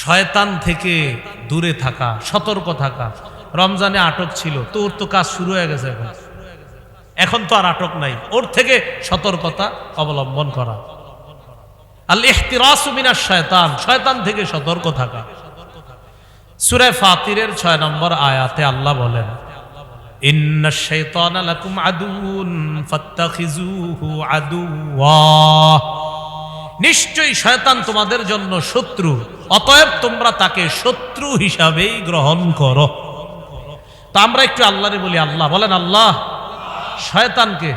শয়তান থেকে দূরে থাকা, সতর্ক থাকা। রমজানে আটক ছিল, তো ওর তো কাজ শুরু হয়ে গেছে এখন। এখন তো আর আটক নাই। ওর থেকে সতর্কতা অবলম্বন করা। আল ইহতিরাসুমিনা শয়তান শয়তান থেকে সতর্ক থাকা। সুরে ফাতিরের ছয় নম্বর আয়াতে আল্লাহ বলেন, ইন্না শাইতানা লাকুম আদুউন ফাত্তাখিজুহু আদুওয়া। নিশ্চয়ই শয়তান তোমাদের জন্য শত্রু। অতএব তোমরা তাকে শত্রু হিসাবেই গ্রহণ করো। তা আমরা একটু আল্লাহরে বলি, আল্লাহ, বলেন আল্লাহ, শয়তানকে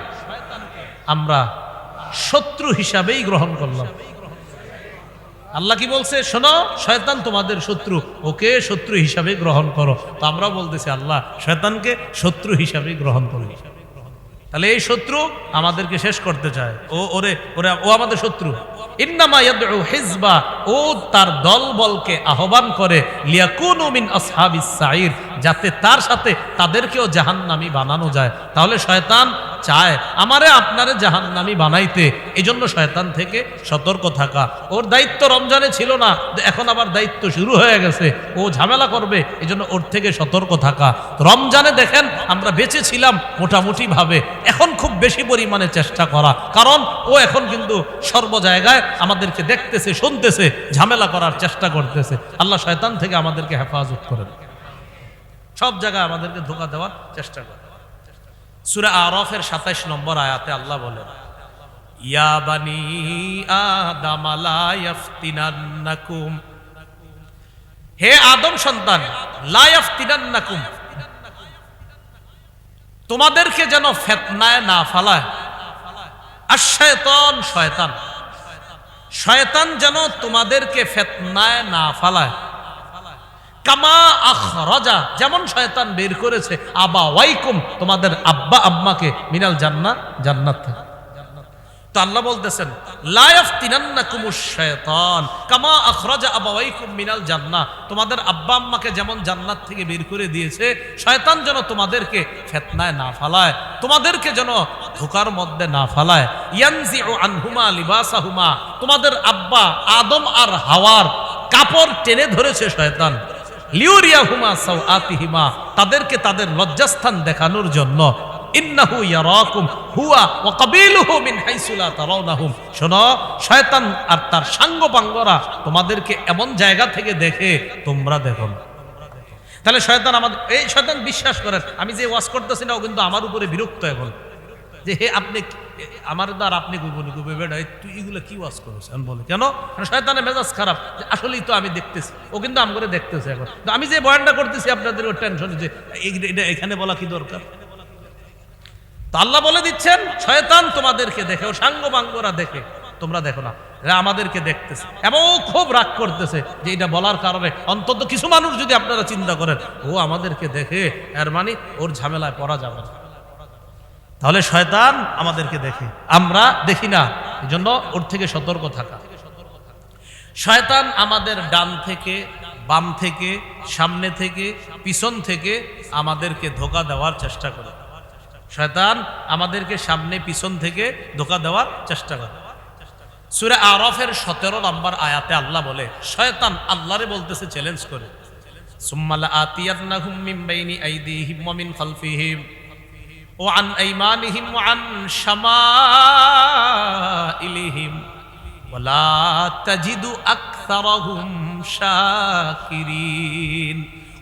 আমরা শত্রু হিসাবেই গ্রহণ করলাম। আল্লাহ কি বলছে? শোনো, শয়তান তোমাদের শত্রু, ওকে শত্রু হিসাবে গ্রহণ করো। তো আমরা বলতেছি, আল্লাহ, শয়তানকে শত্রু হিসাবে গ্রহণ করি। তাহলে এই শত্রু আমাদেরকে শেষ করতে চায়। ও, ওরে ওরে, ও আমাদের শত্রু। হিজবা, ও তার দল বলকে আহ্বান করে, লিয়াকুনু মিন আসহাবিস যাতে তার সাথে তাদেরকেও জাহান্নামী বানানো যায়। তাহলে শয়তান চায়, আমারে আপনারে জাহান্নামী বানাইতে। এই জন্য শয়তান থেকে সতর্ক থাকা। ওর দায়িত্ব রমজানে ছিল না, এখন আবার দায়িত্ব শুরু হয়ে গেছে। ও ঝামেলা করবে এই জন্য ওর থেকে সতর্ক থাকা। রমজানে দেখেন, আমরা বেঁচে ছিলাম মোটামুটি ভাবে এখন খুব বেশি পরিমাণে চেষ্টা করা। কারণ ও এখন কিন্তু সর্ব জায়গায় আমাদেরকে দেখতেছে, শুনতেছে, ঝামেলা করার চেষ্টা করতেছে। আল্লাহ শয়তান থেকে আমাদেরকে হেফাজত করেন সব জায়গায় আমাদেরকে ধোকা দেওয়ার চেষ্টা করে। সুরা আরফের সাতাইশ নম্বর আয়াতে আল্লাহ বলেন হে আদম সন্তান, লা ইয়াফতিনান্নাকুম। তোমাদেরকে যেন ফেতনায় না ফালায়। শয়তান যেন তোমাদেরকে ফেতনায় না ফালায়। কামা আখরাজা, যেমন শয়তান বের করেছে, আবা ওয়াইকুম, তোমাদের আব্বা আম্মাকে মিনাল জান্নাত জান্নাত থেকে। বলতেছেন শয়তান, কামা মিনাল জান্নাহ, তোমাদের যেমন জান্নাত থেকে বের করে দিয়েছে, শয়তান যেন তোমাদেরকে না ফালায়, তোমাদেরকে যেন ধোকার মধ্যে না ফালায়। লিবাসাহুমা, তোমাদের আব্বা আদম আর হাওয়ার কাপড় টেনে ধরেছে শয়তান। তাদেরকে তাদের লজ্জাস্থান দেখানোর জন্য শয়তান আর তার সাঙ্গপাঙ্গরা তোমাদেরকে এমন জায়গা থেকে দেখে তোমরা দেখো তাহলে শয়তান আমাদের এই শয়তান বিশ্বাস করেন, আমি যে ওয়াজ করতেছি না, ও কিন্তু আমার উপরে বিরক্ত এখন। যে হে আপনি আমার দ্বার আপনি গুবনি গুবে বেড়া তুই এগুলো কি ওয়াজ করছ আমি বলে, কেন? শয়তানের মেজাজ খারাপ। আসলেই তো আমি দেখতেছি। ও কিন্তু আম করে দেখতেছে এখন। তো আমি যে বয়ানটা করতেছি, আপনাদের ওর টেনশন যে এটা এখানে বলা কি দরকার? তো আল্লাহ বলে দিচ্ছেন, শয়তান তোমাদেরকে দেখে, ও সাঙ্গ বাঙ্গরা দেখে। তোমরা দেখো না আমাদেরকে দেখতেছে। এবং খুব রাগ করতেছে যে এটা বলার কারণে। অন্তত কিছু মানুষ যদি আপনারা চিন্তা করেন, ও আমাদেরকে দেখে, এর মানে ওর ঝামেলায় পড়া যাবে না। তাহলে শয়তান আমাদেরকে দেখে। আমরা দেখি না। এই জন্য ওর থেকে সতর্ক থাকা। শয়তান আমাদের ডান থেকে, বাম থেকে, সামনে থেকে, পিছন থেকে আমাদেরকে ধোকা দেওয়ার চেষ্টা করে। শয়তান আমাদেরকে সামনে, পিছন থেকে ধোকা দেওয়ার চেষ্টা করে। সুরে আরফের সতেরো নম্বর আয়াতে আল্লাহ বলে, শয়তান আল্লাহরে বলতেছে চ্যালেঞ্জ করে। সুম্মালা আতিয়ান্নাহুম মিন বাইনি আইদিহিম মিন খালফিহিম। ওয়ান আইমানিহিম ওয়ান শামাইলিহিম। ওয়ালা তাজিদু আকসারহুম শাকিরিন।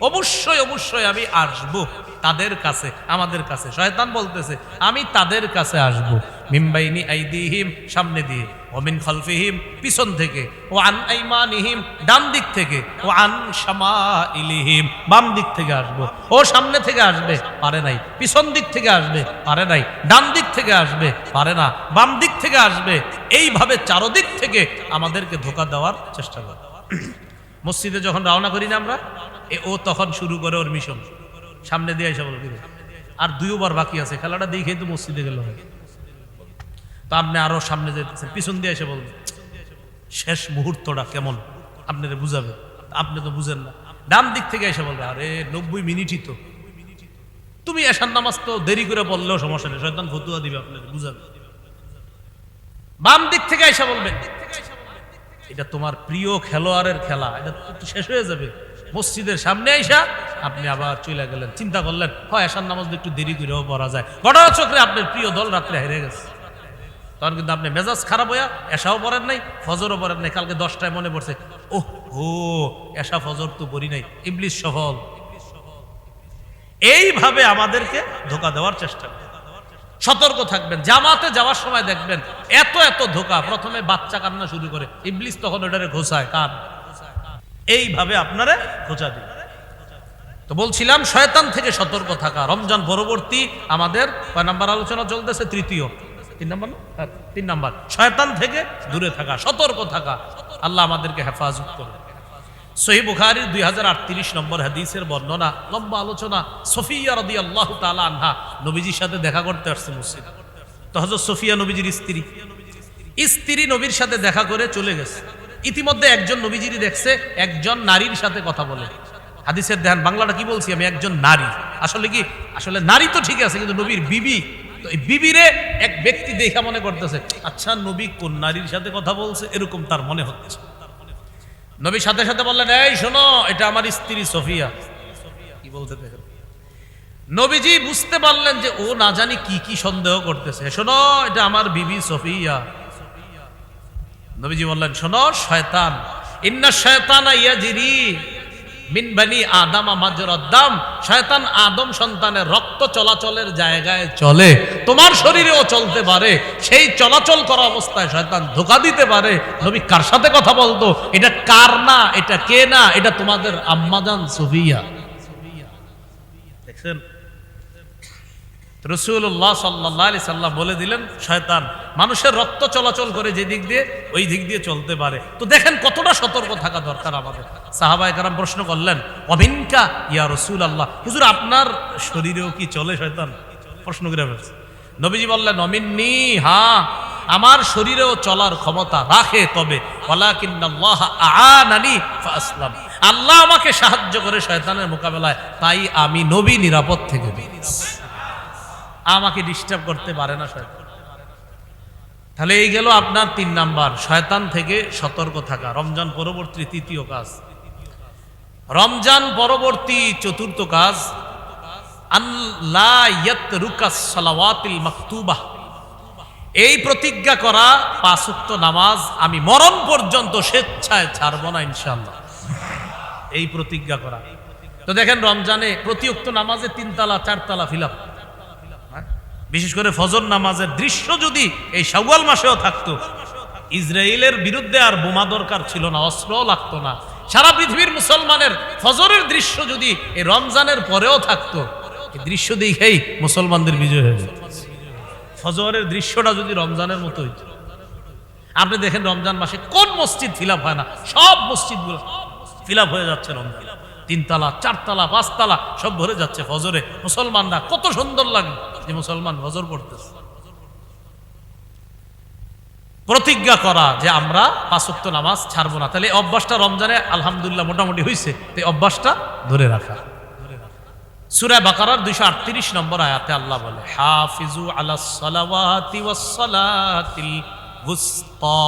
অবশ্যই অবশ্যই আমি আসব। তাদের কাছে, আমাদের কাছে। শয়তান বলতেছে, আমি তাদের কাছে আসব। মিম্বাইনি আইদিহিম, সামনে দিয়ে। ওমিন খলফিহিম, পিছন থেকে। ও আন আইমানিহিম, ডান দিক থেকে। ও আন শামা ইলিহিম বাম দিক থেকে আসব। ও সামনে থেকে আসবে, পারে নাই। পিছন দিক থেকে আসবে, পারে নাই। ডান দিক থেকে আসবে, পারে না। বাম দিক থেকে আসবে। এইভাবে চারদিক থেকে আমাদেরকে ধোকা দেওয়ার চেষ্টা করে। মসজিদে যখন রওনা করি না আমরা ও তখন শুরু করে ওর মিশন। সামনে দিয়ে এসে বলবি আর দুইবার বাকি আছে, খেলাটা দেখে তো মসজিদে গেল তা আপনি আরও সামনে যেতেছেন, পিছন দিয়ে এসে বলবেন শেষ মুহূর্তটা কেমন? আপনারা বুঝাবে? আপনি তো বুঝেন না। ডান দিক থেকে এসে বলবে, আরে, নব্বই মিনিটই তো। তুমি এসার নামাজ তো দেরি করে পড়লেও সমস্যা নেই, শয়তান ফতুয়া দিবে আপনাকে বুঝাবে। বাম দিক থেকে এসে বলবেন এটা তোমার প্রিয় খেলোয়াড়ের খেলা, এটা শেষ হয়ে যাবে। মসজিদের সামনে আইসা আপনি আবার চলে গেলেন। চিন্তা করলেন, হয় এসার নামাজ একটু দেরি করেও পড়া যায়। ঘটনা চক্রে আপনার প্রিয় দল রাত্রে হেরে গেছে। তখন কিন্তু আপনি মেজাজ খারাপ হইয়া এসাও পড়েন নাই, ফজরও পড়েন নাই, কালকে দশটায় মনে পড়ছে, ওহ ও এসা ফজর তো পড়ি নাই ইংলিশ সফল। এইভাবে আমাদেরকে ধোকা দেওয়ার চেষ্টা সতর্ক থাকবেন, জামাতে যাওয়ার সময় দেখবেন, এত এত ধোকা, প্রথমে বাচ্চা কান্না শুরু করে, ইবলিস তখন ওটারে ঘোষায়, কান। এইভাবে আপনারা খোঁজা দিন তো বলছিলাম শয়তান থেকে সতর্ক থাকা। রমজান পরবর্তী আমাদের কয় নাম্বার আলোচনা চলতেছে? তৃতীয়। তিন নাম্বার হ্যাঁ, তিন নাম্বার। শয়তান থেকে দূরে থাকা সতর্ক থাকা। আল্লাহ আমাদেরকে হেফাজত করে সহি বুখারির দুই হাজার আটত্রিশ নম্বর হাদিসের বর্ণনা লম্বা আলোচনা। সফিয়া রদি আল্লাহ তালা আনহা নবীজির সাথে দেখা করতে আসছে মসজিদ। তো হজরত সফিয়া নবীজির স্ত্রী। স্ত্রী নবীর সাথে দেখা করে চলে গেছে। ইতিমধ্যে একজন নবীজিরি দেখছে, একজন নারীর সাথে কথা বলে। হাদিসের ধ্যান, বাংলাটা কি বলছি আমি? একজন নারী। আসলে কি? আসলে নারী তো ঠিক আছে, কিন্তু নবীর বিবি। তো এই বিবিরে এক ব্যক্তি দেখা মনে করতেছে আচ্ছা নবী কোন নারীর সাথে কথা বলছে? এরকম তার মনে হচ্ছে। নবীর সাথে সাথে বললেন, এই শোনো, এটা আমার স্ত্রী সফিয়া। কি বলতে দেখেন নবীজি বুঝতে পারলেন যে ও না জানি কি কি সন্দেহ করতেছে। শোনো, এটা আমার বিবি সফিয়া। নবীজি বললেন, শোনো, শয়তান, ইন্না শয়তানা ইয়াজিরি মিন বানি আদম মাজরাদ্দাম শয়তান আদম সন্তানের রক্ত চলাচলের জায়গায় চলে, তোমার শরীরেও চলতে পারে, সেই চলাচল করা অবস্থায় শয়তান ধোকা দিতে পারে। নবী কার সাথে কথা বলতো? এটা কার না, এটা কে না? এটা তোমাদের আম্মাজান সুফিয়া। দেখছেন? রসুল্লাহ সাল্লাহ আলি সাল্লাম বলে দিলেন, শয়তান, মানুষের রক্ত চলাচল করে যে দিক দিয়ে, ওই দিক দিয়ে চলতে পারে। তো দেখেন কতটা সতর্ক থাকা দরকার আমাদের। সাহাবাই কারাম প্রশ্ন করলেন অভিনকা ইয়া রসুল আল্লাহ হুজুর, আপনার শরীরেও কি চলে শয়তান? প্রশ্ন করে ফেলছে। নবীজি বললেন, অমিননি, হা, আমার শরীরেও চলার ক্ষমতা রাখে তবে আল্লাহ আমাকে সাহায্য করে শয়তানের মোকাবেলায়, তাই আমি নবী নিরাপদ থেকে আমাকে ডিস্টার্ব করতে পারে না শয়তান। তাহলে এই গেল আপনার তিন নাম্বার, শয়তান থেকে সতর্ক থাকা। রমজান পরবর্তী তৃতীয় কাজ। রমজান পরবর্তী চতুর্থ কাজ এই প্রতিজ্ঞা করা পাঁচুক্ত নামাজ আমি মরণ পর্যন্ত স্বেচ্ছায় ছাড়ব না ইনশাল্লাহ এই প্রতিজ্ঞা করা। তো দেখেন রমজানে প্রতিউক্ত নামাজে তিনতলা, চারতলা ফিলাপ বিশেষ করে ফজর নামাজের দৃশ্য যদি এই শাওয়াল মাসেও থাকতো, ইসরায়েলের বিরুদ্ধে আর বোমা দরকার ছিল না, অস্ত্রও লাগতো না। সারা পৃথিবীর মুসলমানের ফজরের দৃশ্য যদি এই রমজানের পরেও থাকতো দৃশ্য দেখেই মুসলমানদের বিজয় হয়ে ফজরের দৃশ্যটা যদি রমজানের মতো হইত। আপনি দেখেন রমজান মাসে কোন মসজিদ ফিলাপ হয় না, সব মসজিদগুলো ফিলাপ হয়ে যাচ্ছে রমজান। তিনতলা, চারতলা, পাঁচতলা সব ভরে যাচ্ছে ফজরে। মুসলমানরা কত সুন্দর লাগে। যে মুসলমান ফজর পড়তেছে। প্রতিজ্ঞা করা যে আমরা পাঁচক্ত নামাজ ছাড়বো না। তাহলে অভ্যাসটা রমজানে আলহামদুলিল্লাহ মোটামুটি হয়েছে এই অভ্যাসটা ধরে রাখা। সুরায় বাকারার দুইশো আটত্রিশ নম্বর আয়াতে আল্লাহ বলে, হাফিজু আলা সালাওয়াতি ওয়াস সালাতিল গুস্তা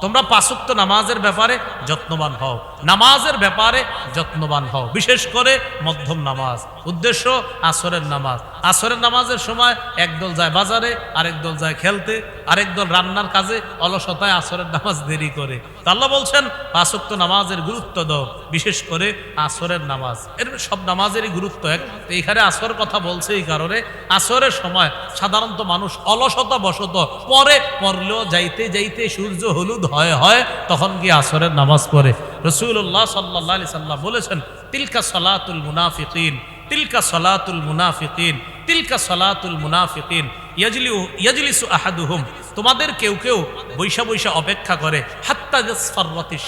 তোমরা পাঁচক্ত নামাজের ব্যাপারে যত্নবান হও। নামাজের ব্যাপারে যত্নবান হও। বিশেষ করে মধ্যম নামাজ। উদ্দেশ্য আসরের নামাজ। আসরের নামাজের সময় একদল যায় বাজারে, আরেক দল যায় খেলতে, আরেক দল রান্নার কাজে অলসতায় আসরের নামাজ দেরি করে। তা আল্লাহ বলছেন পাঁচক্ত নামাজের গুরুত্ব দাও, বিশেষ করে আসরের নামাজ। এর সব নামাজেরই গুরুত্ব এক। তো এখানে আসর কথা বলছে এই কারণে, আসরের সময় সাধারণত মানুষ অলসতা বসত পরে পড়লেও যাইতে যাইতে সূর্য হলুদ হয় হয়, তখন গিয়ে আসরের নামাজ পড়ে। রসুল্লাহ সাল্লাহ সাল্লাম বলেছেন, তিলকা সলাতুল মুনাফিকিন। তিলকা সলাতুল মুনাফিকিন, তিলকা সলাতুল মুনাফিকিন ইয়াজলি ইয়াজলিসু আহাদুহুম। তোমাদের কেউ কেউ বৈশা বৈশা অপেক্ষা করে, হাত্তা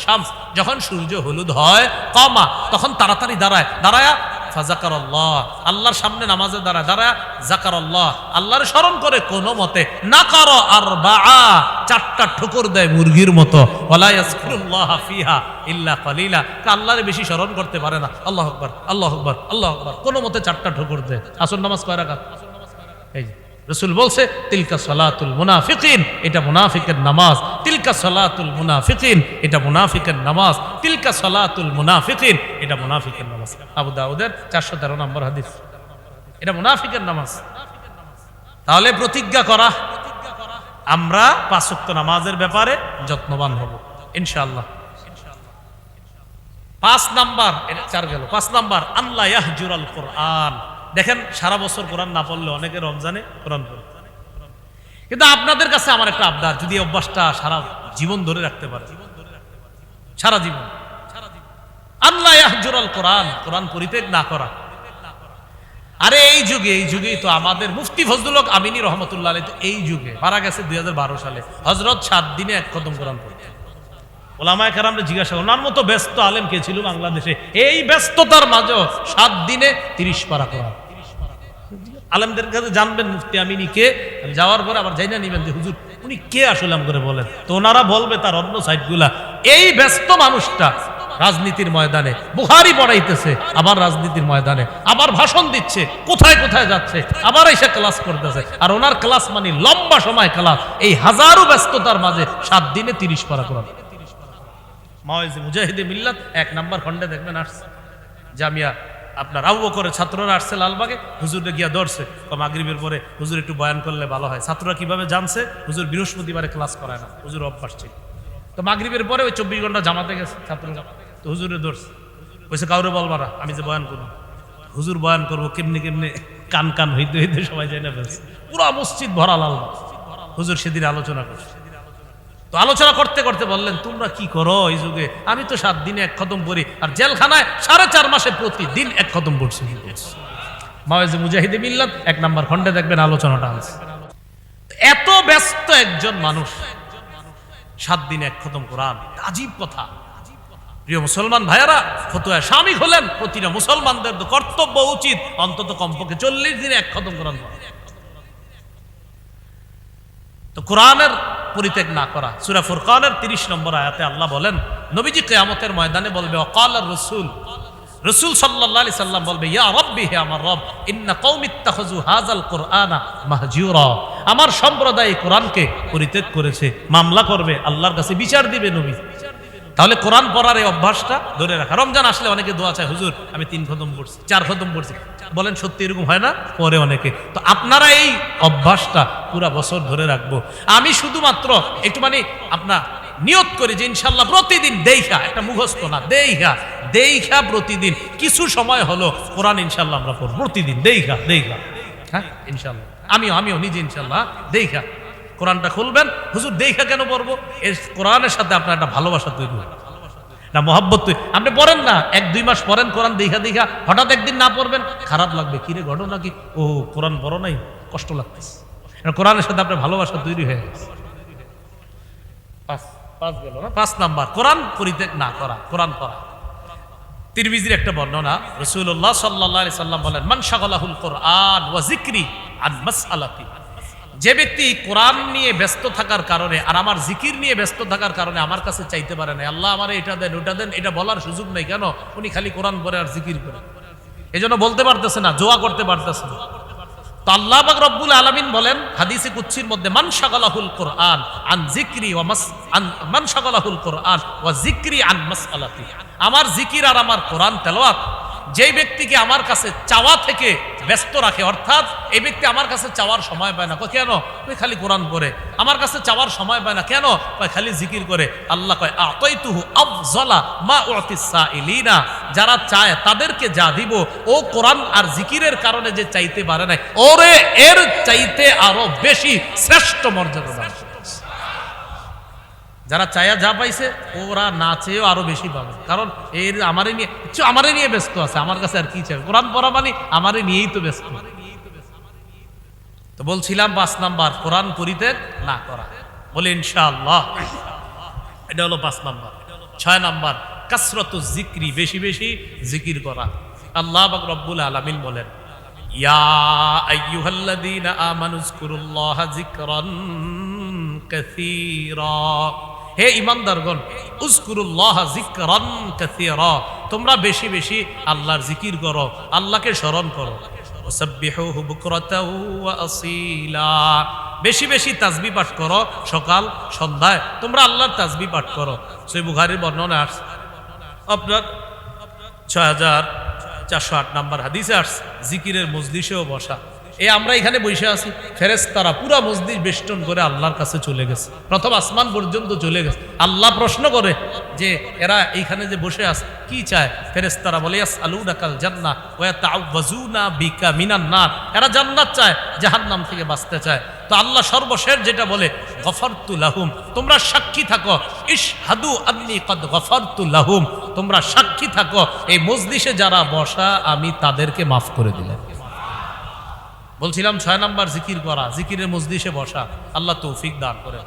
শামস, যখন সূর্য হলুদ হয়, কমা, তখন তাড়াতাড়ি দাঁড়ায়। দাঁড়ায়া ফাজাকার আল্লাহ আল্লাহর সামনে নামাজে দাঁড়ায় দাঁড়া জাকার আল্লাহ আল্লাহর স্মরণ করে কোনো মতে না করো আর বা চারটা ঠুকুর দেয় মুরগির মতো। ফিহা ইল্লা ফালিলা আল্লাহরে বেশি স্মরণ করতে পারে না। আল্লাহ আকবর আল্লাহ আকবর আল্লাহ আকবর। কোনো মতে চারটা ঠুকুর দেয়। আসুন নামাজ কয় রাখাত এই রসুল বলছে, তিলকা সলাতুল মুনাফিকিন, এটা মুনাফিকের নামাজ। তিলকা সলাতুল মুনাফিকিন, এটা মুনাফিকের নামাজ। তিলকা সলাতুল মুনাফিকিন, এটা মুনাফিকের নামাজ। আবু দাউদের চারশো তেরো নম্বর হাদিস। এটা মুনাফিকের নামাজ। তাহলে প্রতিজ্ঞা করা, আমরা পাঁচক্ত নামাজের ব্যাপারে যত্নবান হব, ইনশাআল্লাহ। পাঁচ নাম্বার, এটা চার গেল, পাঁচ নাম্বার আল্লাহ ইয়াহজুরাল কোরআন। দেখেন, সারা বছর কোরআন না পড়লে অনেকে রমজানে কোরআন পড়ে। কিন্তু আপনাদের কাছে আমার একটা আবদার, যদি অভ্যাসটা সারা জীবন ধরে রাখতে পারে। সারা জীবন। আল্লাহ ইয়াহজুরাল কোরআন কোরআন পরিত্যাগ না করা। আরে এই যুগে, এই যুগেই তো আমাদের মুফতি ফজলুল হক আমিনী রহমতুল্লাহ তো এই যুগে মারা গেছে দুই হাজার বারো সালে। হজরত সাত দিনে এক কদম কোরআন পড়তে ওলামায় কারামরা জিজ্ঞাসা ওনার মতো ব্যস্ত আলেম কে ছিল বাংলাদেশে? এই ব্যস্ততার মাঝেও সাত দিনে তিরিশ পারা কোরআন। আলেমদের কাছে জানবেন মুফতি আমিনী কে? আমি যাওয়ার পরে আবার যাই না নিবেন যে, হুজুর, উনি কে আসলে আম করে বলেন? তো ওনারা বলবে তার অন্য সাইডগুলা এই ব্যস্ত মানুষটা রাজনীতির ময়দানে বুহারি পড়াইতেছে, আবার রাজনীতির ময়দানে, আবার ভাষণ দিচ্ছে, কোথায় কোথায় যাচ্ছে, আবার এসে ক্লাস করতেছে। আর ওনার ক্লাস মানে লম্বা সময় ক্লাস, এই হাজারো ব্যস্ততার মাঝে সাত দিনে তিরিশ পারা কোরআন। মাওয়াইজি মুজাহিদে মিল্লাত এক নাম্বার খন্ডে দেখবেন আসছে। জামিয়া আপনার আবু করে ছাত্ররা আসছে লালবাগে হুজুরে গিয়া ধরছে। তো মাগরিবের পরে হুজুর একটু বয়ান করলে ভালো হয়। ছাত্ররা কীভাবে জানছে? হুজুর বৃহস্পতিবারে ক্লাস করায় না। হুজুর অভ্যাস ছিল। তো মাগরিবের পরে ওই চব্বিশ ঘণ্টা জামাতে গেছে, ছাত্ররা। তো হুজুরে ধরছে। কইছে, কাউরে বলবা না আমি যে বয়ান করব। হুজুর বয়ান করব, কেমনি কেমনি কান কান হইতে হইতে সবাই যাই না ফেলছে। পুরা মসজিদ ভরা লাল। হুজুর সেদিন আলোচনা করছে। তো আলোচনা করতে করতে বললেন, তোমরা কি করো এই যুগে? আমি তো সাত দিনে এক খতম পড়ি আর জেলখানায় সাড়ে চার মাসে প্রতিদিন এক খতম পড়ছি মাওয়াজে মুজাহিদে মিল্লাত, এক নাম্বার খন্ডে দেখবেন আলোচনাটা আছে। এত ব্যস্ত একজন মানুষ সাত দিনে এক খতম কোরআন আজীব কথা। প্রিয় মুসলমান ভাইয়ারা, ফতুয়া স্বামী হলেন প্রতিটা মুসলমানদের তো কর্তব্য উচিত, অন্তত কমপক্ষে চল্লিশ দিনে এক খতম কোরআন পড়া। তো কোরআনের পরিত্যাগ না করা, সুরা ফুরকানের তিরিশ নম্বর আয়াতে আল্লাহ বলেন, নবীজি কেয়ামতের ময়দানে বলবে অকাল রসুল। রসুল সাল্লাহ সাল্লাম বলবে, ইয়া রব্বি, হে আমার রব, ইন্না কৌমিত্তাহজু হাজাল কোরআনা মাহজিউর আমার সম্প্রদায় কোরআনকে পরিত্যাগ করেছে, মামলা করবে, আল্লাহর কাছে বিচার দিবে নবী। তাহলে কোরআন পড়ার এই অভ্যাসটা ধরে রাখা। রমজান আসলে অনেকে দোয়া চায়, হুজুর, আমি তিন খতম পড়ছি, চার খতম পড়ছি। বলেন, সত্যি এরকম হয় না? পরে অনেকে। তো আপনারা এই অভ্যাসটা পুরা বছর ধরে রাখব। আমি শুধুমাত্র একটু মানে আপনার নিয়ত করি যে ইনশাল্লাহ প্রতিদিন দেইখা, একটা মুখস্থ না, দেইখা দেইখা প্রতিদিন। কিছু সময় হলো কোরআন ইনশাল্লাহ আমরা পড়ব। প্রতিদিন দেইখা দেইখা হ্যাঁ ইনশাল্লাহ আমিও আমিও, নিজে ইনশাল্লাহ দেইখা। কোরআনটা খুলবেন, হুজুর দেখা কেন পড়ব? এর কোরআনের সাথে আপনার একটা ভালোবাসা তৈরি হবে। না, মহাব্বত আপনি পড়েন না, এক দুই মাস পড়েন কোরআন দেখা দেখা, হঠাৎ একদিন না পড়বেন, খারাপ লাগবে। কিরে ঘটনা কি? ও, কোরআন পড়ো নাই, কষ্ট লাগতেছে। কোরআনের সাথে আপনার ভালোবাসা তৈরি হয়ে গেছে। পাঁচ নাম্বার, কোরআন পরিত্যাগ না করা, কোরআন পড়া। তিরমিজির একটা বর্ণনা রসুল্লাহ সাল্লাহ সাল্লাম বলেন, মান শাগলাহুল কোরআন ওয়া জিক্রি আন মাসআলাতি। যে ব্যক্তি কোরআন নিয়ে ব্যস্ত থাকার কারণে আর আমার জিকির নিয়ে ব্যস্ত থাকার কারণে আমার কাছে চাইতে পারে না। আল্লাহ আমার এটা দেন, ওটা দেন, এটা বলার সুযোগ নেই। কেন? উনি খালি কোরআন পড়ে আর জিকির করে। এই জন্য বলতে পারতেছে না, জোয়া করতে পারতেছে না। তো আল্লাহ রব্বুল আলমিন বলেন, হাদিসে কুচ্ছির মধ্যে, মান কোরআন আন জিক্রি ওয়া মাস, আন কোরআন ওয়া জিক্রি আন মাসআলাতি। আমার জিকির আর আমার কোরআন তেলাওয়াত, যেই ব্যক্তিকে আমার কাছে চাওয়া থেকে ব্যস্ত রাখে, অর্থাৎ এই ব্যক্তি আমার কাছে চাওয়ার সময় পায় না। কেন? ওই খালি কোরআন পড়ে। আমার কাছে চাওয়ার সময় পায় না। কেন? কয়, খালি জিকির করে। আল্লাহ কয় আতই তুহু আফজলা মা উতিস সাইলিনা যারা চায় তাদেরকে যা দিব। ও কোরআন আর জিকিরের কারণে যে চাইতে পারে না ওরে এর চাইতে আরও বেশি শ্রেষ্ঠ মর্যাদা। যারা চায়া যা পাইছে, ওরা না চেয়েও আরও বেশি পাবে। কারণ এর আমারে নিয়ে কিছু আমারে নিয়ে ব্যস্ত আছে, আমার কাছে আর কি চাই? কোরআন পড়া মানে আমারে নিয়েই তো ব্যস্ত। তো বলছিলাম পাঁচ নাম্বার, কোরআন পরিত্যাগ না করা। বলে ইনশাআল্লাহ। এটা হলো পাঁচ নাম্বার। ছয় নাম্বার, কাসরত জিক্রি, বেশি বেশি জিকির করা। আল্লাহ রব্বুল আলামিন বলেন, ইয়া আইয়ুহাল্লাযীনা আমানু যকুরুল্লাহা যিকরান কাসীরা। হে ইমানদারগণ উস্কুরুল্লাহ জিকরান কাসীরা, তোমরা বেশি বেশি আল্লাহর জিকির করো, আল্লাহকে স্মরণ করো। ওয়াসাব্বিহুহু বুকরাতাও ওয়া বেশি বেশি তাজবি পাঠ করো, সকাল, সন্ধ্যায় তোমরা আল্লাহর তাজবি পাঠ করো। সেই বুখারীর বর্ণনা আসছে আপনার ছয় হাজার চারশো আট নাম্বার হাদিসে আসছে, জিকিরের মজলিসেও বসা। এই আমরা এখানে বসে আছি। ফেরেস তারা পুরা মসজিদ বেষ্টন করে আল্লাহর কাছে চলে গেছে। প্রথম আসমান পর্যন্ত চলে গেছে। আল্লাহ প্রশ্ন করে যে, এরা এইখানে যে বসে আছে, কি চায়? ফেরেস তারা বলে আলু ডাকাল জান্না ওয়া বিকা মিনান নার। এরা জান্নাত চায়, জাহান্নাম থেকে বাঁচতে চায়। তো আল্লাহ সর্বশেষ যেটা বলে, গফরতু লাহুম। তোমরা সাক্ষী থাকো, ইশহাদু আন্নি কদ গফরতু লাহুম। তোমরা সাক্ষী থাকো, এই মজলিসে যারা বসা, আমি তাদেরকে মাফ করে দিলাম। বলছিলাম ছয় নাম্বার জিকির করা, জিকিরের মজলিসে বসা, আল্লাহ তৌফিক দান করে।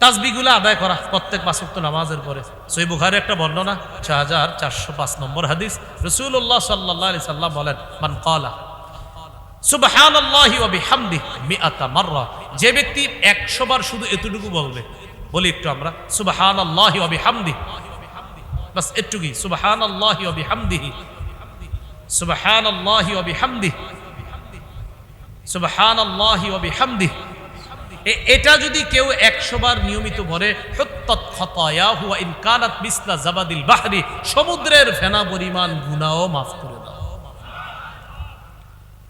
তাসবিগুলো আদায় করা প্রত্যেক পাঁচক্ত নামাজের পরে। সই বুখারে একটা বর্ণনা ছয় হাজার চারশো পাঁচ নম্বর হাদিস রসুল্লাহ সাল্লাহ আলি সাল্লাম বলেন, মান কলা যে ব্যক্তি 100 বার শুধু এতটুকু বলবে, বলি একটু আমরা, সুবহানাল্লাহি ওয়া বিহামদিহি বাস এটুকুই, সুবহানাল্লাহি ওয়া বিহামদিহি সুবহানাল্লাহি ওয়া বিহামদিহি সুবহানাল্লাহি ওয়া এটা যদি কেউ একশো বার নিয়মিত ভরে বাহরি সমুদ্রের ফেনা পরিমাণ গুনাহ মাফ করে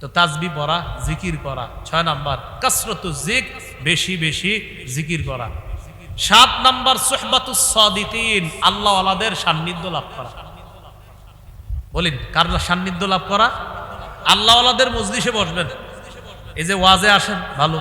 তো তাজবি পড়া, জিকির করা, ছয় নাম্বার, কাসরত জিক, বেশি বেশি জিকির করা। সাত নাম্বার সোহবাতুস আল্লাহ আলাদের সান্নিধ্য লাভ করা। বলিন, কার সান্নিধ্য লাভ করা? আল্লাহ আলাদের মজলিসে বসবেন। এই যে ওয়াজে আসেন, ভালো।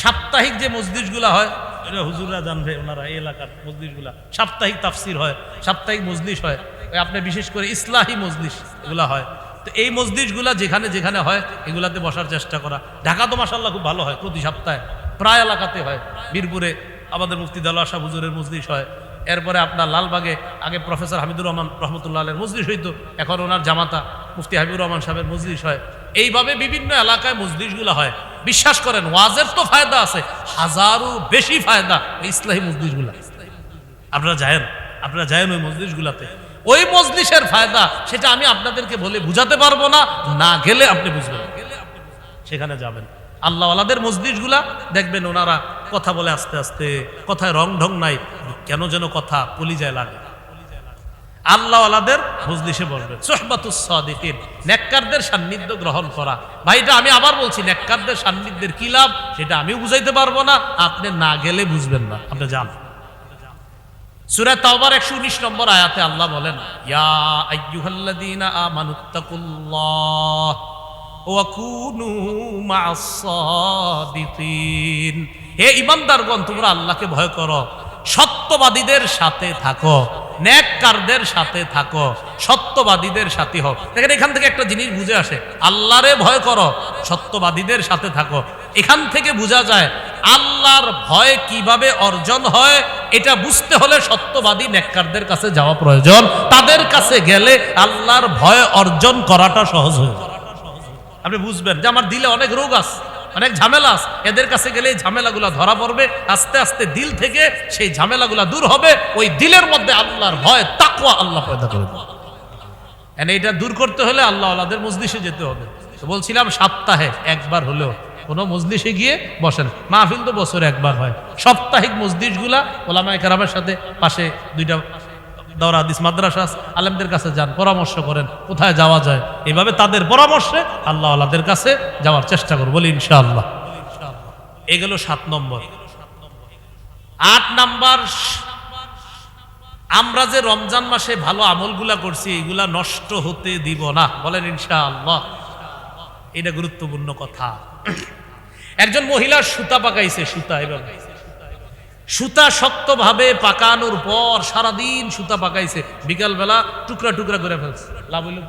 সাপ্তাহিক যে মজলিসগুলা হয়, এটা হুজুররা জানবে ওনারা, এই এলাকার মজলিসগুলা সাপ্তাহিক তাফসির হয়, সাপ্তাহিক মজলিস হয়। আপনি বিশেষ করে ইসলাহি মজলিস এগুলা হয়। তো এই মসজিদগুলা যেখানে যেখানে হয়, এগুলাতে বসার চেষ্টা করা। ঢাকা তো মাসাল্লাহ খুব ভালো হয়, প্রতি সপ্তাহে। প্রায় এলাকাতে হয়। বীরপুরে আমাদের মুফতি দাল আশা হুজুরের মজলিস হয়। এরপরে আপনার লালবাগে, আগে প্রফেসর হামিদুর রহমান রহমতুল্লাহ আলের মজলিস হইতো, এখন ওনার জামাতা মুফতি হাবিবুর রহমান সাহেবের মজলিস হয়। এইভাবে বিভিন্ন এলাকায় মজলিসগুলো হয়। বিশ্বাস করেন, ওয়াজের তো ফায়দা আছে হাজারো বেশি ফায়দা ইসলাহী মজলিসগুলা আপনারা যায়েন আপনারা যায়েন ওই মজলিসগুলাতে ওই মজলিসের ফায়দা, সেটা আমি আপনাদেরকে বলে বুঝাতে পারব না না গেলে আপনি বুঝবেন। সেখানে যাবেন। আল্লাহওয়ালাদের মসজিদগুলা দেখবেন ওনারা কথা বলে আস্তে আস্তে, কথায় রং ঢং নাই, কেন যেন কথা কলিজায় লাগে। আল্লাহওয়ালাদের মজলিসে বসবেন সোহবাতুস নেককারদের সান্নিধ্য গ্রহণ করা। ভাইটা, আমি আবার বলছি, নেককারদের সান্নিধ্যের কি লাভ? সেটা আমিও বুঝাইতে পারব না। আপনি না গেলে বুঝবেন না। আপনি যান। 119 নম্বর আয়াতে আল্লাহ বলেন, ইয়া হে তোমরা আল্লাহকে ভয় করো। সত্যবাদীদের সাথে থাকো নেককারদের সাথে থাকো, সত্যবাদীদের সাথে হও। দেখেন এখান থেকে একটা জিনিস বুঝে আসে, আল্লাহরে ভয় করো, সত্যবাদীদের সাথে থাকো। এখান থেকে বোঝা যায়, আল্লাহর ভয় কীভাবে অর্জন হয়, এটা বুঝতে হলে সত্যবাদী নেককারদের কাছে যাওয়া প্রয়োজন। তাদের কাছে গেলে আল্লাহর ভয় অর্জন করাটা সহজ হয়ে আপনি বুঝবেন যে আমার দিলে অনেক রোগ আছে। অনেক ঝামেলা আছে। এদের কাছে গেলে এই ঝামেলাগুলা ধরা পড়বে। আস্তে আস্তে দিল থেকে সেই ঝামেলাগুলা দূর হবে। ওই দিলের মধ্যে আল্লাহর ভয়, তাকওয়া আল্লাহ পয়দা করে দেবে। And এটা দূর করতে হলে আল্লাহ আল্লাহদের মজলিসে যেতে হবে। বলছিলাম, সপ্তাহে একবার হলেও কোনো মজলিসে গিয়ে বসেন। মাহফিল তো বছরে একবার হয়। সাপ্তাহিক মসজিদগুলা ওলামায় কারামের সাথে পাশে দুইটা দাওরা হাদিস, মাদ্রাসা আলেমদের কাছে যান, পরামর্শ করেন, কোথায় যাওয়া যায়। এভাবে তাদের পরামর্শে আল্লাহ আল্লাহদের কাছে যাওয়ার চেষ্টা করব, বলি ইনশাআল্লাহ। এগুলো সাত নম্বর। আট নাম্বার, আমরা যে রমজান মাসে ভালো আমলগুলা করছি, এগুলা নষ্ট হতে দিব না, বলেন ইনশাআল্লাহ। এটা গুরুত্বপূর্ণ কথা। একজন মহিলা সুতা পাকাইছে, সুতা এভাবে সুতা শক্তভাবে পাকানোর পর সারাদিন সুতা পাকাইছে। বিকালবেলা টুকরা টুকরা করে ফেলছে। লাভ হইল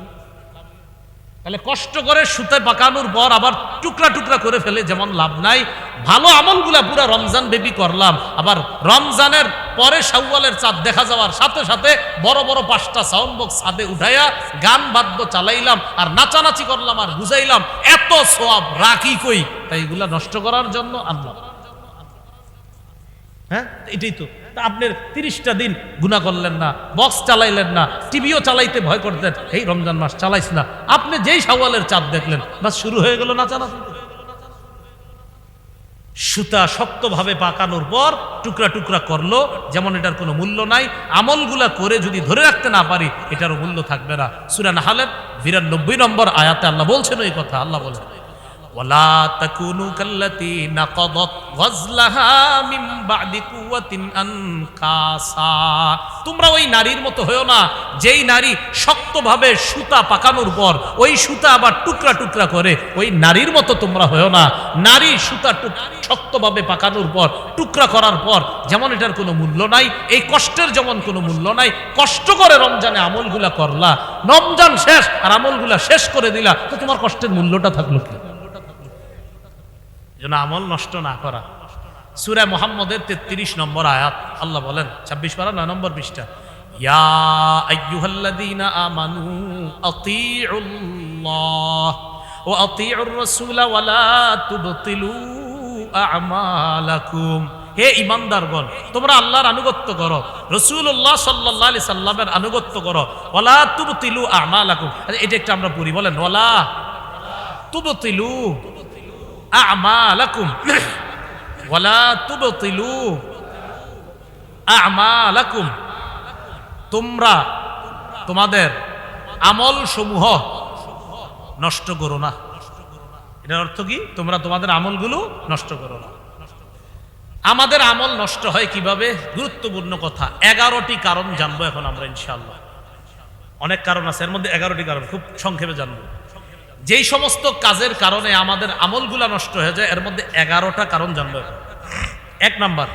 তাহলে কষ্ট করে সুতা পাকানোর পর আবার টুকরা টুকরা করে ফেলে, যেমন লাভ নাই। ভালো আমলগুলা পুরা রমজান বেবি করলাম। আবার রমজানের পরে শাওয়ালের চাঁদ দেখা যাওয়ার সাথে সাথে বড় বড় পাঁচটা সাউন্ড বক্স ছাদে উঠাইয়া গান বাদ্য চালাইলাম আর নাচানাচি করলাম আর বুঝাইলাম, এত সোয়াব রাখি কই? তাই এগুলা নষ্ট করার জন্য আনলাম হ্যাঁ? এটাই তো। তা আপনি তিরিশটা দিন গুণা করলেন না, বক্স চালাইলেন না, টিভিও চালাইতে ভয় করতেন। এই রমজান মাস চালাইস না। আপনি যেই সওয়ালের চাঁদ দেখলেন, বাস শুরু হয়ে গেল না চালাতে সুতা শক্তভাবে পাকানোর পর টুকরা টুকরা করল, যেমন এটার কোনো মূল্য নাই। আমলগুলা করে যদি ধরে রাখতে না পারি, এটারও মূল্য থাকবে না। সুরান হালের বিরানব্বই নম্বর আয়াতে আল্লাহ বলছেন ওই কথা, আল্লাহ বলেন। তোমরা ওই নারীর মতো হয়ো না, যেই নারী শক্তভাবে সুতা পাকানোর পর ওই সুতা আবার টুকরা টুকরা করে, ওই নারীর মতো তোমরা হয়ো না। নারী সুতা শক্তভাবে পাকানোর পর, টুকরা করার পর, যেমন এটার কোনো মূল্য নাই, এই কষ্টের যেমন কোনো মূল্য নাই, কষ্ট করে রমজানে আমলগুলা করলা, রমজান শেষ আর আমলগুলা শেষ করে দিলা, তো তোমার কষ্টের মূল্যটা থাকল কি? যেন আমল নষ্ট না করা। সুরা মোহাম্মদের তেত্রিশ নম্বর আয়াত, আল্লাহ বলেন, ছাব্বিশ পারা, নয় নম্বর পৃষ্ঠা হে তোমরা আল্লাহর আনুগত্য করো রসুল্লাহ সাল্লাহ আলি সাল্লামের আনুগত্য করো ওলা তুবতিলু আমালাকুম। আচ্ছা এটা একটা আমরা পড়ি, বলেন ওলা তুবতিলু আমালাকুম ওয়ালা তুবতিলু আমালাকুম তোমরা, তোমাদের আমল সমূহ নষ্ট করো না। এটার অর্থ কি? তোমরা তোমাদের আমলগুলো নষ্ট করো না। আমাদের আমল নষ্ট হয় কীভাবে? গুরুত্বপূর্ণ কথা। এগারোটি কারণ জানব এখন আমরা, ইনশাআল্লাহ। অনেক কারণ আছে, এর মধ্যে এগারোটি কারণ, খুব সংক্ষেপে জানব। যেই সমস্ত কাজের কারণে আমাদের আমলগুলা নষ্ট হয়ে যায় এর মধ্যে এগারোটা কারণ জানবো এখন। এক নাম্বার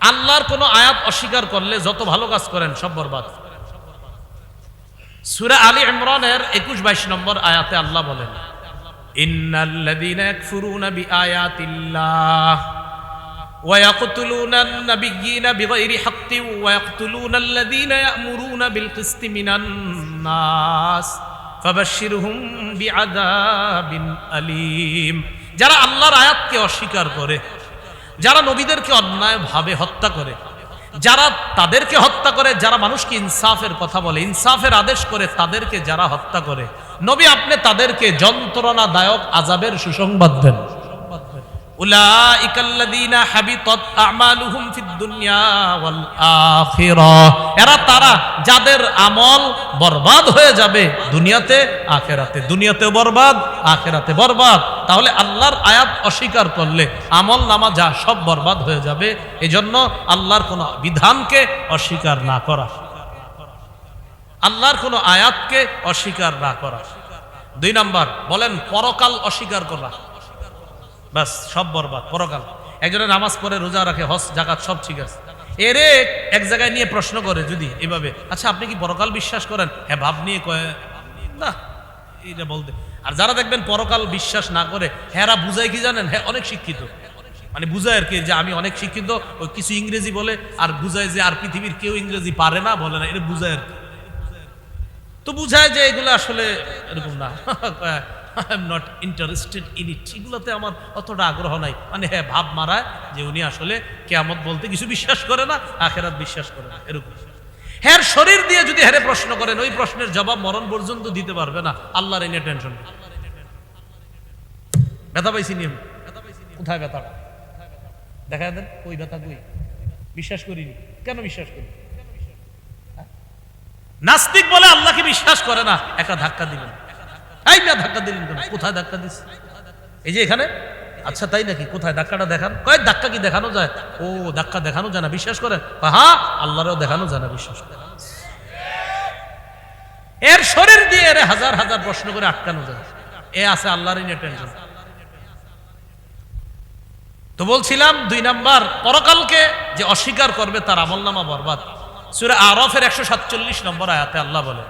আল্লাহর কোনো আয়াত অস্বীকার করলে যত ভালো কাজ করেন সব বরবাদ সুরা আলী ইমরানের একুশ বাইশ নম্বর আয়াতে আল্লাহ বলেন ইন্নাল্লাযীনা ইয়াকফুরুনা বিআয়াতিল্লাহ ويقتلون النبيين بغير حق ويقتلون الذين يأمرون بالقسط من الناس فبشرهم بعذاب أليم যারা আল্লাহর আয়াতকে অস্বীকার করে, যারা নবীদেরকে অন্যায়ভাবে হত্যা করে, যারা তাদেরকে হত্যা করে, যারা মানুষকে ইনসাফের কথা বলে, ইনসাফের আদেশ করে তাদেরকে যারা হত্যা করে, নবী আপনি তাদেরকে যন্ত্রণাদায়ক আজাবের সুসংবাদ দেন। এরা তারা যাদের আমল বরবাদ হয়ে যাবে দুনিয়াতে, আখেরাতে। দুনিয়াতেও বরবাদ, আখেরাতে বরবাদ। তাহলে আল্লাহর আয়াত অস্বীকার করলে আমল নামা যা সব বরবাদ হয়ে যাবে, এজন্য আল্লাহর কোনো বিধানকে অস্বীকার না করা। আল্লাহর কোনো আয়াতকে অস্বীকার না করা। দুই নাম্বার, বলেন, পরকাল অস্বীকার করা। বাস সব বরবাদ, পরকাল। একজনে নামাজ পড়ে, রোজা রাখে হস জাকাত সব ঠিক আছে। এরে এক জায়গায় নিয়ে প্রশ্ন করে যদি এভাবে আচ্ছা আপনি কি পরকাল বিশ্বাস করেন? হ্যাঁ ভাব নিয়ে কয়ে, না, এইটা বলতে। আর যারা দেখবেন পরকাল বিশ্বাস না করে হ্যাঁ বুঝায় কি জানেন? হ্যাঁ অনেক শিক্ষিত। মানে বুঝায় আর কি, যে আমি অনেক শিক্ষিত ওই কিছু ইংরেজি বলে, আর বুঝায় যে আর পৃথিবীর কেউ ইংরেজি পারে না, বলে না এটা বুঝায় আর কি। তো বুঝায় যে এগুলো আসলে এরকম না। I am not interested in it এগুলোতে আমার অতটা আগ্রহ নাই। মানে হ্যাঁ ভাব মারায় যে উনি আসলে কেয়ামত বলতে কিছু বিশ্বাস করে না, আখেরাত বিশ্বাস করে না, এরকম। হ্যাঁ শরীর দিয়ে যদি হ্যারে প্রশ্ন করেন, ওই প্রশ্নের জবাব মরণ পর্যন্ত দিতে পারবে না। আল্লাহর এনে টেনশন ব্যথা পাইছি নিয়ম কোথায় ব্যথাটা দেখা দেন ওই ব্যথা, কই? বিশ্বাস করিনি। কেন বিশ্বাস করি? নাস্তিক বলে আল্লাহকে বিশ্বাস করে না একটা ধাক্কা দিলেন এই ধাক্কা দিলেন কেন? কোথায় ধাক্কা দিস? এই যে এখানে? আচ্ছা তাই নাকি? কোথায়? ধাক্কাটা দেখান? কয়েক ধাক্কা কি দেখানো যায়? ও, ধাক্কা দেখানো যায় না, বিশ্বাস করে? দেখানো যায় না, বিশ্বাস করে। এর শরীর দিয়ে এর হাজার হাজার প্রশ্ন করে আটকানো যায়। এ আছে আল্লাহর টেনশন তো বলছিলাম, দুই নাম্বার, পরকালকে যে অস্বীকার করবে তার আমল নামা বরবাদ। সুরে আরফের একশো সাতচল্লিশ নম্বর আয়াতে আল্লাহ বলে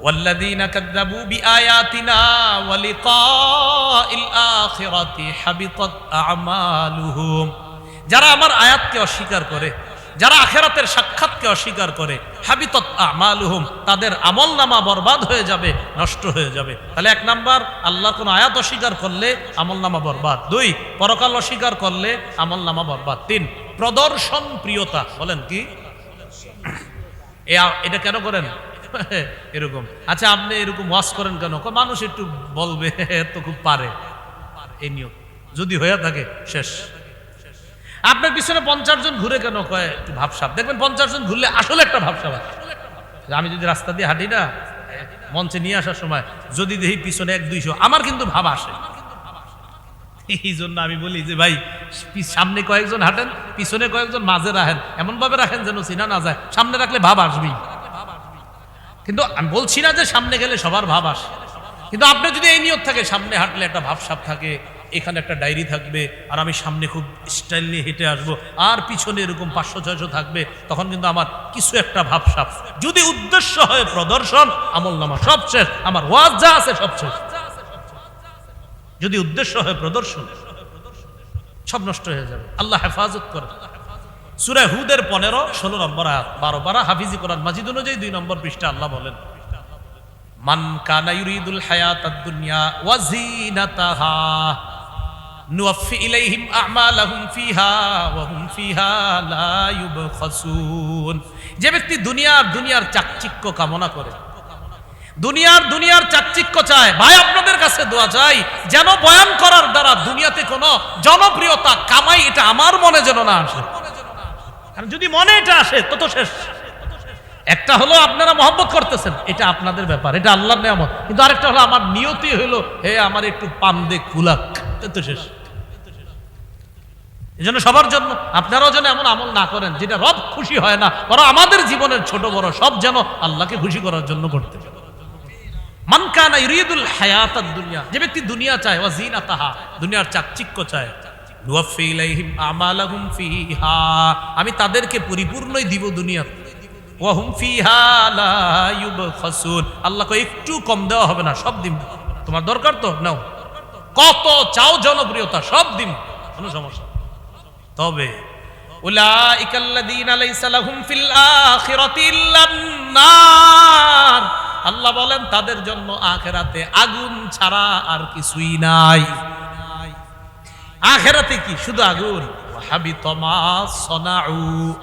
والذين كذبوا بآياتنا ولقاء الآخرة حبطت أعمالهم যারা আমার আয়াতকে অস্বীকার করে যারা আখেরাতের সাক্ষাৎকে অস্বীকার করে হাবিতত আমালুহুম তাদের আমল নামা বরবাদ হয়ে যাবে নষ্ট হয়ে যাবে তাহলে এক নাম্বার আল্লাহর কোন আয়াত অস্বীকার করলে আমল নামা বরবাদ দুই পরকাল অস্বীকার করলে আমল নামা বরবাদ তিন প্রদর্শন প্রিয়তা বলেন কি এ আ- এটা কেন করেন এরকম। আচ্ছা আপনি এরকম ওয়াশ করেন কেন? মানুষ একটু বলবে, তো খুব পারে। এই নিয়ম। যদি হয়ে থাকে, শেষ। আপনার পিছনে পঞ্চাশ জন ঘুরে কেন? কয়, একটু ভাবসাব। দেখবেন পঞ্চাশ জন ঘুরলে আসলে একটা ভাবসাব আছে। আমি যদি রাস্তা দিয়ে হাঁটি না, মঞ্চে নিয়ে আসার সময়, যদি দেখি পিছনে এক দুইশো, আমার কিন্তু ভাব আসে। এই জন্য আমি বলি যে, ভাই সামনে কয়েকজন হাঁটেন, পিছনে কয়েকজন মাঝে রাখেন। এমন ভাবে রাখেন যেন চিনা না যায়। সামনে রাখলে ভাব আসবেই। কিন্তু আমি বলছি না যে সামনে গেলে সবার ভাব আসে। কিন্তু আপনি যদি এই নিয়ত থাকে, সামনে হাঁটলে একটা ভাবসাব থাকে, এখানে একটা ডায়েরি থাকবে, আর আমি সামনে খুব স্টাইল নিয়ে হেঁটে আসব, আর পিছনে এরকম পাঁচশো, ছয়শো থাকবে, তখন কিন্তু আমার কিছু একটা ভাবসাব। যদি উদ্দেশ্য হয় প্রদর্শন, আমল নামা সব শেষ আমার ওয়াজ যা আছে সব শেষ যদি উদ্দেশ্য হয় প্রদর্শন, সব নষ্ট হয়ে যাবে। আল্লাহ হেফাজত করে সুরে হুদের পনেরো, ষোলো নম্বর আয়াত, বারো বারা হাফিজি কোরআন মাজিদ অনুযায়ী দুই নম্বর পৃষ্ঠা আল্লাহ বলেন, মান কানা ইউরিদুল হায়াত দুনিয়া ওয়াজিনাতাহা নুওয়াফি ইলাইহিম আ'মালাহুম ফিহা ওয়া ফিহা লা ইউবখাসুন যে ব্যক্তি দুনিয়ার দুনিয়ার চাকচিক্য কামনা করে, দুনিয়ার দুনিয়ার চাকচিক্য চায়, ভাই আপনাদের কাছে দোয়া চাই, যেন বয়ান করার দ্বারা দুনিয়াতে কোনো জনপ্রিয়তা কামাই এটা আমার মনে যেন না আসে। যদি মনে এটা আসে, তো তো শেষ। একটা হলো আপনারা মহব্বত করতেছেন, এটা আপনাদের ব্যাপার, এটা আল্লাহর নিয়ামত। কিন্তু আরেকটা হলো আমার নিয়তি হলো, হে আমার একটু পাম দে কুলাক এ তো শেষ। এই জন্য সবার জন্য, আপনারাও যেন এমন আমল না করেন, যেটা রব খুশি হয় না, বরং আমাদের জীবনের ছোট বড় সব যেন আল্লাহকে খুশি করার জন্য করতে হবে। মান কানা ইউরিদুল হায়াতাদ দুনিয়া, যে ব্যক্তি দুনিয়া চায়, ওয়া জিনাতাহা, দুনিয়ার চাকচিক্য চায় আমি তাদেরকে পরিপূর্ণই দিব দুনিয়া ওয়া হুম ফিহা লা ইউবখাসুন। আল্লাহ কয়, একটু কম দেওয়া হবে না, সব দিন। তোমার দরকার তো? নাও। কত চাও জনপ্রিয়তা, সব দিন। কোনো সমস্যা। তবে উলাইকাল্লাযীনা লাইসা লাহুম ফিল আখিরাতি ইল্লান নার। আল্লাহ বলেন, তাদের জন্য আখেরাতে আগুন ছাড়া আর কিছুই নাই। আখেরাতে কি? শুধু আগুন? হাবিত মা সনাউ।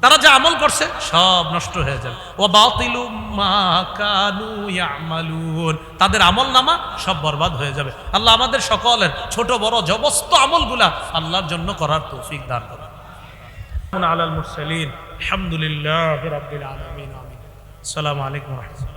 তারা যা আমল করছে, সব নষ্ট হয়ে যাবে। ও ইয়ামালুন। তাদের আমল নামা সব বরবাদ হয়ে যাবে। আল্লাহ আমাদের সকলের ছোট, বড়, জবস্ত আমলগুলা আল্লাহর জন্য করার তৌফিক দান করুন। আলাল মুরসালিন। আলহামদুলিল্লাহ আসসালামু আলাইকুম ওয়া